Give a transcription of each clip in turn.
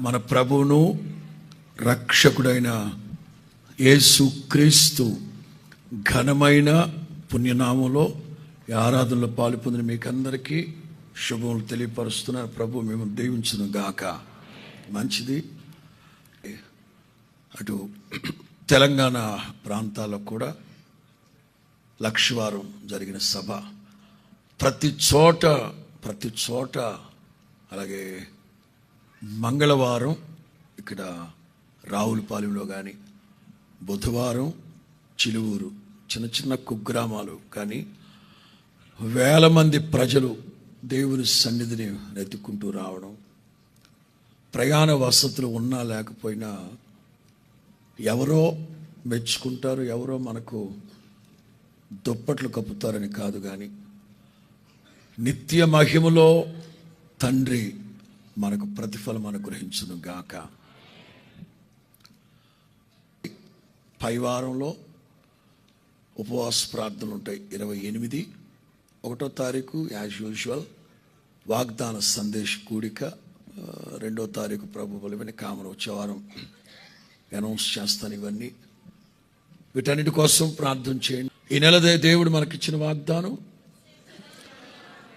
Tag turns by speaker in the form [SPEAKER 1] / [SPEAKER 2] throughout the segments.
[SPEAKER 1] మన ప్రభువును రక్షకుడైన యేసు క్రీస్తు ఘనమైన పుణ్యనామంలో ఆరాధనలో పాలు పొందిన మీకందరికీ శుభములు తెలియపరుస్తున్నారు. ప్రభు మేము దీవించను గాక. మంచిది. అటు తెలంగాణ ప్రాంతాల్లో కూడా లక్షవారం జరిగిన సభ. ప్రతి చోట ప్రతి చోట అలాగే మంగళవారం ఇక్కడ రావులపాలెంలో కానీ బుధవారం చిలువూరు చిన్న చిన్న కుగ్రామాలు కానీ వేల మంది ప్రజలు దేవుని సన్నిధిని వెతుక్కుంటూ రావడం ప్రయాణ వసతులు ఉన్నా లేకపోయినా ఎవరో మెచ్చుకుంటారు ఎవరో మనకు దుప్పట్లు కప్పుతారని కాదు కానీ నిత్య మహిమలో తండ్రి మనకు ప్రతిఫలం అనుగ్రహించును గాక. పై వారంలో ఉపవాస ప్రార్థనలు ఉంటాయి. ఇరవై ఎనిమిది ఒకటో తారీఖు యాజ్ యూజువల్ వాగ్దాన సందేశ్ కూడిక రెండో తారీఖు ప్రభు బలమైన కామన వచ్చే వారం అనౌన్స్ చేస్తాను ఇవన్నీ. వీటన్నిటి కోసం ప్రార్థన చేయండి. ఈ నెల దేవుడు మనకిచ్చిన వాగ్దానం.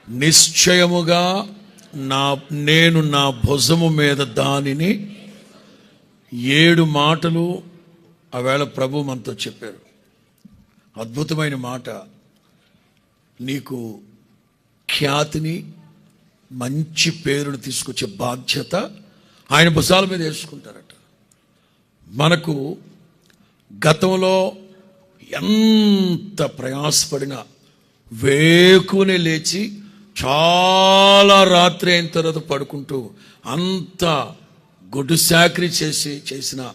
[SPEAKER 1] నిశ్చయముగా నా నేను నా భుజము మీద దానిని ఏడు మాటలు ఆవేళ ప్రభు మనతో చెప్పారు. అద్భుతమైన మాట. నీకు ఖ్యాతిని మంచి పేరును తీసుకొచ్చే బాధ్యత ఆయన భుజాల మీద వేసుకుంటారట. మనకు గతంలో ఎంత ప్రయాసపడినా వేకునే లేచి చాలా రాత్రి అయిన తర్వాత పడుకుంటూ అంత గుడ్డు సాకరీ చేసి చేసిన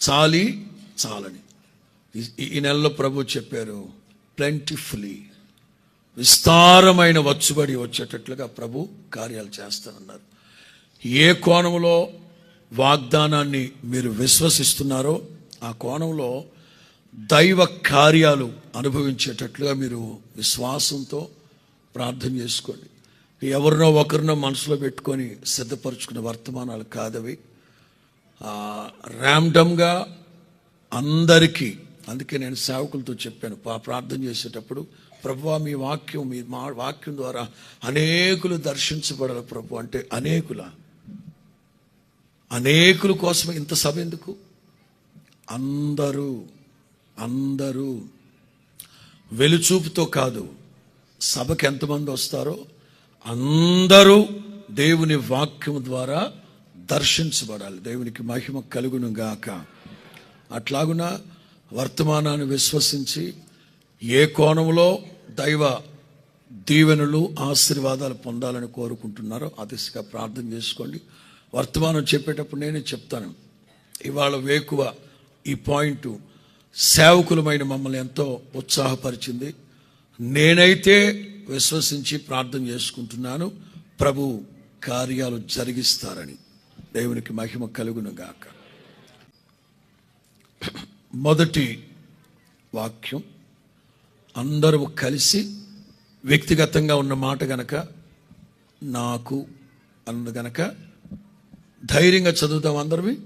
[SPEAKER 1] చాలి చాలని. ఈ నెలలో ప్రభు చెప్పారు ప్లెంటిఫుల్లీ విస్తారమైన వచ్చుబడి వచ్చేటట్లుగా ప్రభు కార్యాలు చేస్తానన్నారు. ఏ కోణంలో వాగ్దానాన్ని మీరు విశ్వసిస్తున్నారో ఆ కోణంలో దైవ కార్యాలు అనుభవించేటట్లుగా మీరు విశ్వాసంతో ప్రార్థన చేసుకోండి. ఎవరినో ఒకరినో మనసులో పెట్టుకొని సిద్ధపరచుకునే వర్తమానాలు కాదవి. ర్యాండమ్గా అందరికీ అందుకే నేను సేవకులతో చెప్పాను ప్రార్థన చేసేటప్పుడు ప్రభు మీ వాక్యం మీ మా వాక్యం ద్వారా అనేకులు దర్శించబడాలి ప్రభు అంటే అనేకుల? అనేకుల కోసం ఇంత సభ ఎందుకు? అందరూ అందరూ వెలుచూపుతో కాదు సభకి ఎంతమంది వస్తారో అందరూ దేవుని వాక్యం ద్వారా దర్శించబడాలి. దేవునికి మహిమ కలుగును గాక. అట్లాగున వర్తమానాన్ని విశ్వసించి ఏ కోణంలో దైవ దీవెనలు ఆశీర్వాదాలు పొందాలని కోరుకుంటున్నారో ఆ దిశగా ప్రార్థన చేసుకోండి. వర్తమానం చెప్పేటప్పుడు నేనే చెప్తాను. ఇవాళ వేకువ ఈ పాయింట్ సేవకులమైన మమ్మల్ని ఎంతో ఉత్సాహపరిచింది. నేనైతే విశ్వసించి ప్రార్థన చేసుకుంటున్నాను. ప్రభు కార్యాలు జరిగిస్తారని దేవునికి మహిమ కలుగును గాక మొదటి వాక్యం. అందరూ కలిసి వ్యక్తిగతంగా ఉన్న మాట గనక నాకు అన్నది గనక ధైర్యంగా చదువుతాం అందరివి.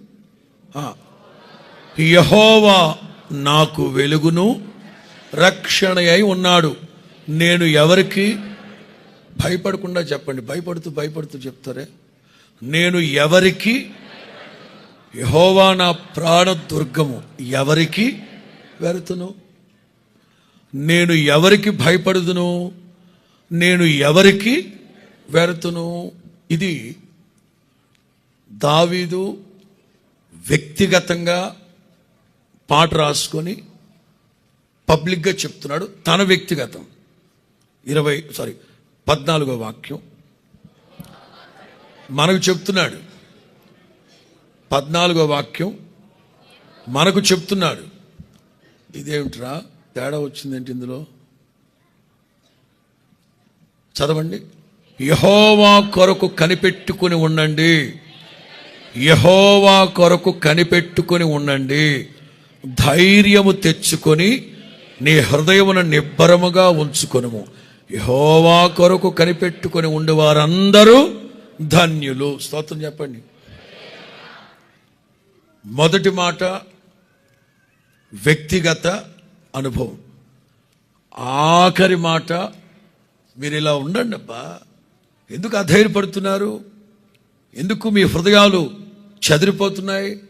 [SPEAKER 1] యహోవా నాకు వెలుగును రక్షణ అయి ఉన్నాడు. నేను ఎవరికి భయపడకుండా చెప్పండి. భయపడుతూ భయపడుతూ చెప్తారే? నేను ఎవరికి? యహోవా నా ప్రాణ దుర్గము. ఎవరికి వెళుతును? నేను ఎవరికి భయపడుదును? నేను ఎవరికి వెళుతును? ఇది దావీదు వ్యక్తిగతంగా పాట రాసుకొని పబ్లిక్గా చెప్తున్నాడు తన వ్యక్తిగతం. ఇరవై సారీ పద్నాలుగో వాక్యం. మనకు చెప్తున్నాడు. పద్నాలుగో వాక్యం మనకు చెప్తున్నాడు. ఇదేమిట్రా? తేడా వచ్చిందేంటి ఇందులో? చదవండి. యహోవా కొరకు కనిపెట్టుకుని ఉండండి. యహోవా కొరకు కనిపెట్టుకుని ఉండండి. ధైర్యము తెచ్చుకొని నీ హృదయమును నిబ్బరముగా ఉంచుకొనుము. యహోవా కొరకు కనిపెట్టుకుని ఉండేవారందరూ ధన్యులు. స్తోత్రం చెప్పండి. మొదటి మాట వ్యక్తిగత అనుభవం. ఆఖరి మాట మీరు ఇలా ఉండండి అబ్బా. ఎందుకు అధైర్యపడుతున్నారు? ఎందుకు మీ హృదయాలు చెదిరిపోతున్నాయి?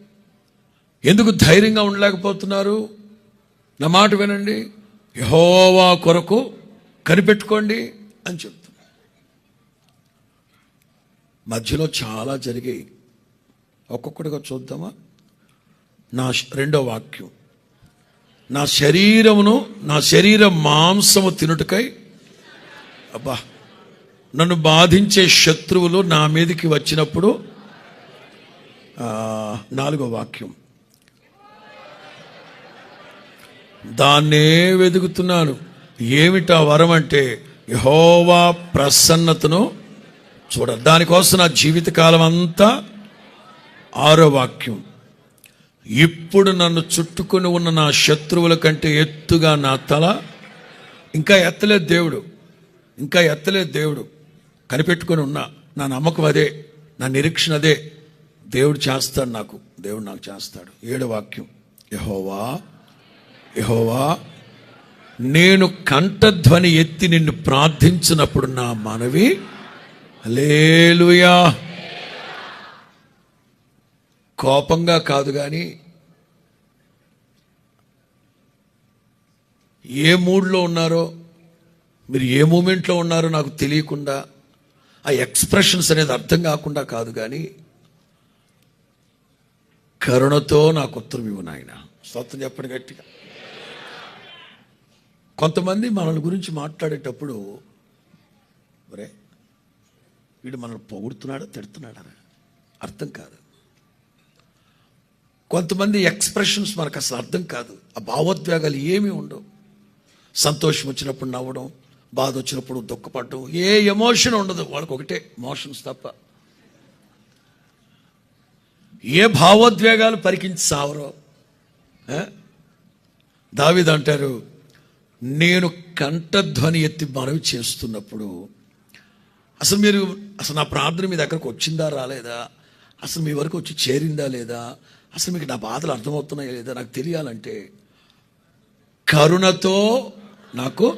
[SPEAKER 1] ఎందుకు ధైర్యంగా ఉండలేకపోతున్నారు? నా మాట వినండి. యహోవా కొరకు కనిపెట్టుకోండి అని చెప్తున్నా. మధ్యలో చాలా జరిగాయి ఒక్కొక్కటిగా చూద్దామా? నా రెండో వాక్యం. నా శరీరమును నా శరీర మాంసము తినుటకై అబ్బా నన్ను బాధించే శత్రువులు నా మీదకి వచ్చినప్పుడు నాలుగో వాక్యం. దాన్నే వెతుకుతున్నాను ఏమిటా వరం అంటే యహోవా ప్రసన్నతను చూడ దానికోసం నా జీవితకాలం అంతా ఆరో వాక్యం. ఇప్పుడు నన్ను చుట్టుకొని ఉన్న నా శత్రువుల కంటే ఎత్తుగా నా తల ఇంకా ఎత్తలేదు దేవుడు. ఇంకా ఎత్తలేదు దేవుడు. కనిపెట్టుకొని ఉన్నా. నా నమ్మకం అదే. నా నిరీక్షణ అదే. దేవుడు చేస్తాడు నాకు. దేవుడు నాకు చేస్తాడు. ఏడు వాక్యం. యహోవా యహోవా నేను కంఠధ్వని ఎత్తి నిన్ను ప్రార్థించినప్పుడు నా మనవి. లేలుయా కోపంగా కాదు కానీ ఏ మూడ్లో ఉన్నారో మీరు ఏ మూమెంట్లో ఉన్నారో నాకు తెలియకుండా ఆ ఎక్స్ప్రెషన్స్ అనేది అర్థం కాకుండా కాదు కానీ కరుణతో నాకు ఉత్తరం ఇవ్వు నాయన. స్వత్వం చెప్పండి గట్టిగా. కొంతమంది మనల్ని గురించి మాట్లాడేటప్పుడు ఒరే వీడు మనల్ని పొగుడుతున్నాడా తిడుతున్నాడా అర్థం కాదు. కొంతమంది ఎక్స్ప్రెషన్స్ మనకు అసలు అర్థం కాదు. ఆ భావోద్వేగాలు ఏమీ ఉండవు. సంతోషం వచ్చినప్పుడు నవ్వడం బాధ వచ్చినప్పుడు దుఃఖపడడం ఏ ఎమోషన్ ఉండదు. వాళ్ళకి ఒకటే మోషన్స్ తప్ప. ఏ భావోద్వేగాలు పరికించి సావరో? దావిదంటారు నేను కంఠధ్వని ఎత్తి మనవి చేస్తున్నప్పుడు అసలు మీరు అసలు నా ప్రార్థన మీ దగ్గరకు వచ్చిందా రాలేదా? అసలు మీ వరకు వచ్చి చేరిందా లేదా? అసలు మీకు నా బాధలు అర్థమవుతున్నాయా లేదా? నాకు తెలియాలంటే కరుణతో నాకు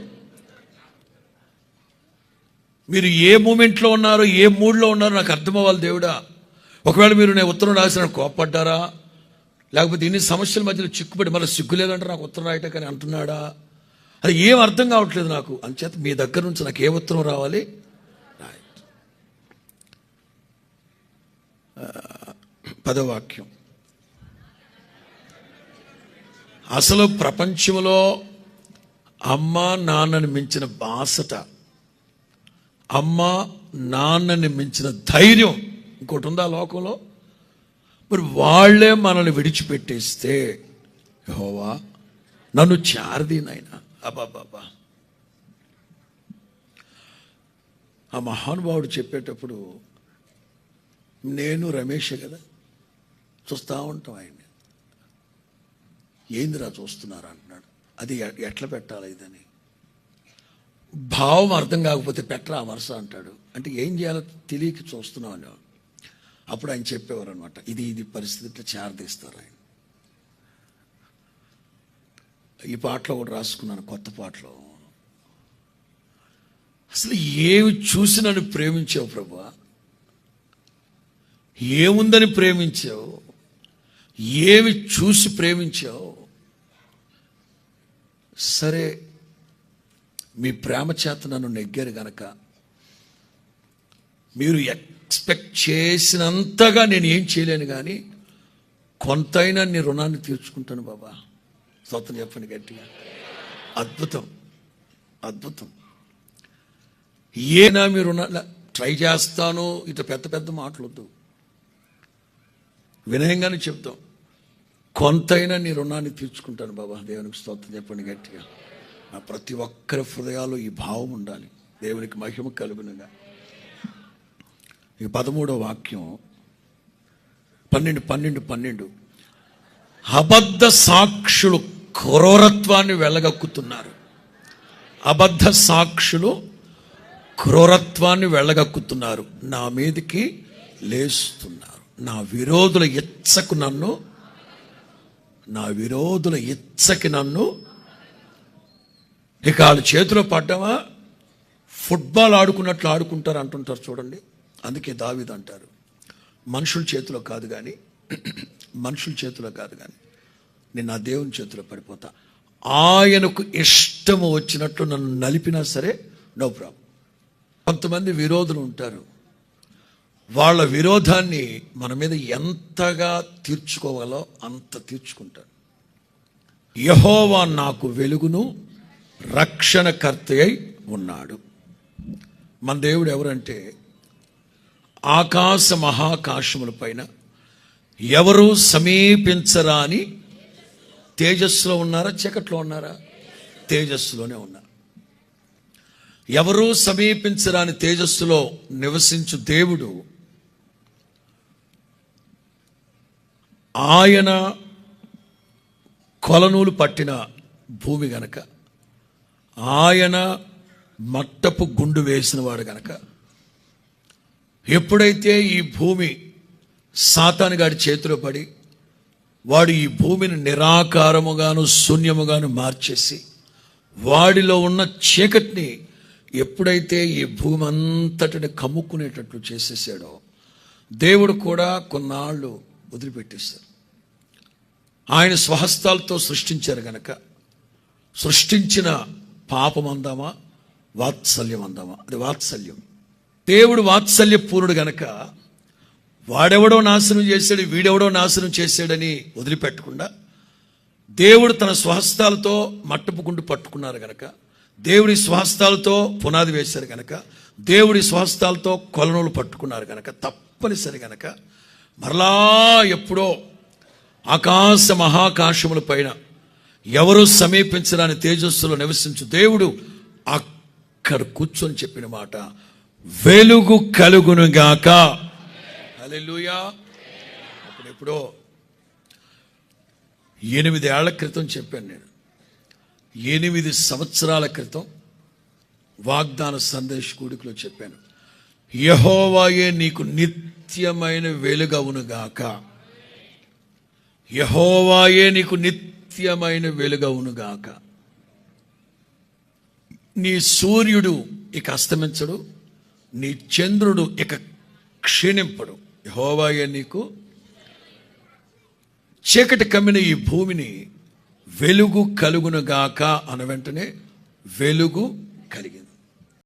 [SPEAKER 1] మీరు ఏ మూమెంట్లో ఉన్నారో ఏ మూడ్లో ఉన్నారో నాకు అర్థమవ్వాలి దేవుడా. ఒకవేళ మీరు నేను ఉత్తరం రాసిన కోప్పడ్డారా? లేకపోతే ఇన్ని సమస్యల మధ్యలో చిక్కుపడి మళ్ళీ సిగ్గు లేదంటే నాకు ఉత్తరం రాయటం కానీ అంటున్నాడా? అది ఏం అర్థం కావట్లేదు నాకు. అంచేత మీ దగ్గర నుంచి నాకు ఏ ఉత్తరం రావాలి? పదవాక్యం అసలు ప్రపంచంలో అమ్మ నాన్నని మించిన బాసట అమ్మ నాన్నని మించిన ధైర్యం ఇంకోటి ఉందా లోకంలో? మరి వాళ్ళే మనల్ని విడిచిపెట్టేస్తే హోవా నన్ను చారది నాయన అబాబాబా ఆ మహానుభావుడు చెప్పేటప్పుడు నేను రమేష్ కదా చూస్తూ ఉంటాం ఆయన్ని. ఏందిరా చూస్తున్నారు? అంటున్నాడు. అది ఎ- ఎట్లా పెట్టాలి ఇదని? భావం అర్థం కాకపోతే పెట్టరా ఆ వరుస? అంటాడు. అంటే ఏం చేయాలో తెలియక చూస్తున్నాం అప్పుడు ఆయన చెప్పేవారు అనమాట ఇది ఇది పరిస్థితి చేరదీస్తారు ఆయన. ఈ పాటలో కూడా రాసుకున్నాను కొత్త పాటలో. అసలు ఏమి చూసి నన్ను ప్రేమించావు ప్రభా. ఏముందని ప్రేమించావు? ఏమి చూసి ప్రేమించావు? సరే మీ ప్రేమ చేత నన్ను నెగ్గారు గనక మీరు ఎక్స్పెక్ట్ చేసినంతగా నేను ఏం చేయలేను కానీ కొంతైనా నీ రుణాన్ని తీర్చుకుంటాను బాబా. స్వతం చెప్పండి గట్టిగా. అద్భుతం. అద్భుతం. ఏనా మీరు ట్రై చేస్తాను ఇటు పెద్ద పెద్ద మాటలొద్దు. వినయంగానే చెప్తాం. కొంతైనా నీ రుణాన్ని తీర్చుకుంటాను బాబా. దేవునికి స్తోత్రం చెప్పండి గట్టిగా. నా ప్రతి ఒక్కరి హృదయాల్లో ఈ భావం ఉండాలి. దేవునికి మహిమ కలుగునుగా. ఈ పదమూడో వాక్యం పన్నెండు పన్నెండు పన్నెండు. అబద్ధ సాక్షులు క్రూరత్వాన్ని వెళ్ళగక్కుతున్నారు. అబద్ధ సాక్షులు క్రూరత్వాన్ని వెళ్ళగక్కుతున్నారు. నా మీదకి లేస్తున్నారు. నా విరోధుల ఇచ్చకు నన్ను నా విరోధుల ఇచ్చకి నన్ను ఇక వాళ్ళ చేతిలో పడ్డామా? ఫుట్బాల్ ఆడుకున్నట్లు ఆడుకుంటారు అంటుంటారు చూడండి. అందుకే దావిది అంటారు. మనుషుల చేతిలో కాదు కానీ మనుషుల చేతిలో కాదు కానీ నేను నా దేవుని చేతిలో పడిపోతా. ఆయనకు ఇష్టము వచ్చినట్లు నన్ను నలిపినా సరే నో ప్రాబ్లం కొంతమంది విరోధులు ఉంటారు. వాళ్ళ విరోధాన్ని మన మీద ఎంతగా తీర్చుకోవాలో అంత తీర్చుకుంటారు. యహోవా నాకు వెలుగును రక్షణకర్త అయి ఉన్నాడు. మన దేవుడు ఎవరంటే ఆకాశ మహాకాశముల పైన ఎవరు సమీపించరాని తేజస్సులో ఉన్నారా చీకట్లో ఉన్నారా? తేజస్సులోనే ఉన్నారు ఎవరూ సమీపించరాని తేజస్సులో నివసించు దేవుడు ఆయన కొలనూలు పట్టిన భూమి గనక ఆయన మట్టపు గుండు వేసినవాడు గనక ఎప్పుడైతే ఈ భూమి సాతానుగాడి చేతిలో పడి వాడు ఈ భూమిని నిరాకారముగాను శూన్యముగాను మార్చేసి వాడిలో ఉన్న చీకటిని ఎప్పుడైతే ఈ భూమి అంతటిని కమ్ముకునేటట్లు చేసేసాడో దేవుడు కూడా కొన్నాళ్ళు వదిలిపెట్టేశారు. ఆయన స్వహస్తాలతో సృష్టించారు గనక. సృష్టించిన పాపం అందామా వాత్సల్యం అందామా అది వాత్సల్యం. దేవుడు వాత్సల్య పూర్ణుడు గనక వాడెవడో నాశనం చేశాడు వీడెవడో నాశనం చేశాడని వదిలిపెట్టకుండా దేవుడు తన స్వహస్తాలతో మట్టపుకుంటూ పట్టుకున్నారు గనక దేవుడి స్వహస్తాలతో పునాది వేశారు గనక దేవుడి స్వహస్తాలతో కొలనులు పట్టుకున్నారు గనక తప్పనిసరి గనక మరలా ఎప్పుడో ఆకాశ మహాకాశముల పైన ఎవరు సమీపించడాని తేజస్సులో నివసించు దేవుడు అక్కడ కూర్చొని చెప్పిన మాట వెలుగు కలుగునుగాక. అలెలుయా అప్పుడు ఎనిమిది ఏళ్ళ క్రితం చెప్పాను నేను. ఎనిమిది సంవత్సరాల క్రితం వాగ్దాన సందేశ కూడికలో చెప్పాను. యహోవాయే నీకు నిత్యమైన వెలుగవునుగాక యహోవాయే నీకు నిత్యమైన వెలుగవునుగాక నీ సూర్యుడు ఇక అస్తమించడు నీ చంద్రుడు ఇక క్షీణింపడు. యహోవాయే నీకు చీకటి కమ్మిన ఈ భూమిని వెలుగు కలుగునుగాక అన్న వెంటనే వెలుగు కలిగింది.